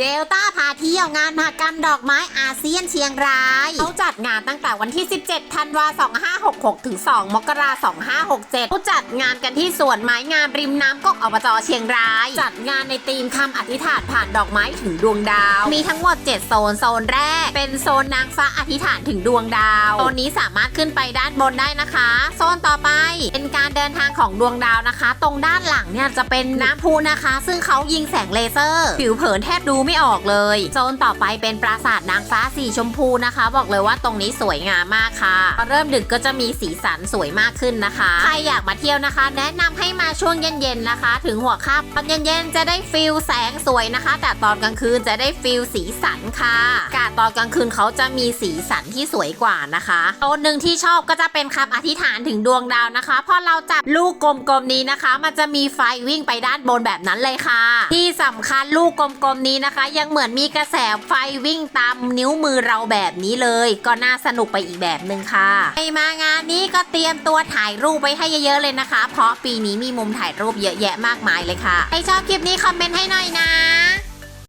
เดลต้าพาเที่ยวงานมหกรรมดอกไม้อาเซียนเชียงราย เขาจัดงานตั้งแต่วันที่ 17 ธันวา 2566 ถึง 2 มกราคม 2567เขาจัดงานกันที่สวนไม้งามริมน้ำกกอบจเชียงราย จัดงานในธีมคำอธิษฐานผ่านดอกไม้ถึงดวงดาว มีทั้งหมด 7 โซน โซนแรก เป็นโซนนางฟ้าอธิษฐานถึงดวงดาว โซนนี้สามารถขึ้นไปด้านบนได้นะคะ โซนต่อไป เป็นการเดินทางของดวงดาวนะคะ ตรงด้านหลังเนี่ยจะเป็นน้ำพุนะคะ ซึ่งเขายิงแสงเลเซอร์ผิวเผินแทบดูไม่ออกเลยโซนต่อไปเป็นปราสาทนางฟ้าสีชมพูนะคะ บอกเลยว่าตรงนี้สวยงามมากค่ะพอเริ่มดึกก็จะมีสีสันสวยมากขึ้นนะคะ ใครอยากมาเที่ยวนะคะ แนะนำให้มาช่วงเย็นๆนะคะ ถึงหัวค่ำตอนเย็นๆจะได้ฟิลแสงสวยนะคะ แต่ตอนกลางคืนจะได้ฟิลสีสันค่ะอากาศตอนกลางคืนเขาจะมีสีสันที่สวยกว่านะคะโซนหนึ่งที่ชอบก็จะเป็นคำอธิษฐานถึงดวงดาวนะคะพอเราจับลูกกลมๆนี้นะคะ มันจะมีไฟวิ่งไปด้านบนแบบนั้นเลยค่ะ ที่สำคัญลูกกลมๆนี้นะนะคะ ยังเหมือนมีกระแสไฟวิ่งตามนิ้วมือเราแบบนี้เลย ก็น่าสนุกไปอีกแบบหนึ่งค่ะใครมางานนี้ก็เตรียมตัวถ่ายรูปไว้ให้เยอะๆเลยนะคะ เพราะปีนี้มีมุมถ่ายรูปเยอะแยะมากมายเลยค่ะใครชอบคลิปนี้คอมเมนต์ให้หน่อยนะ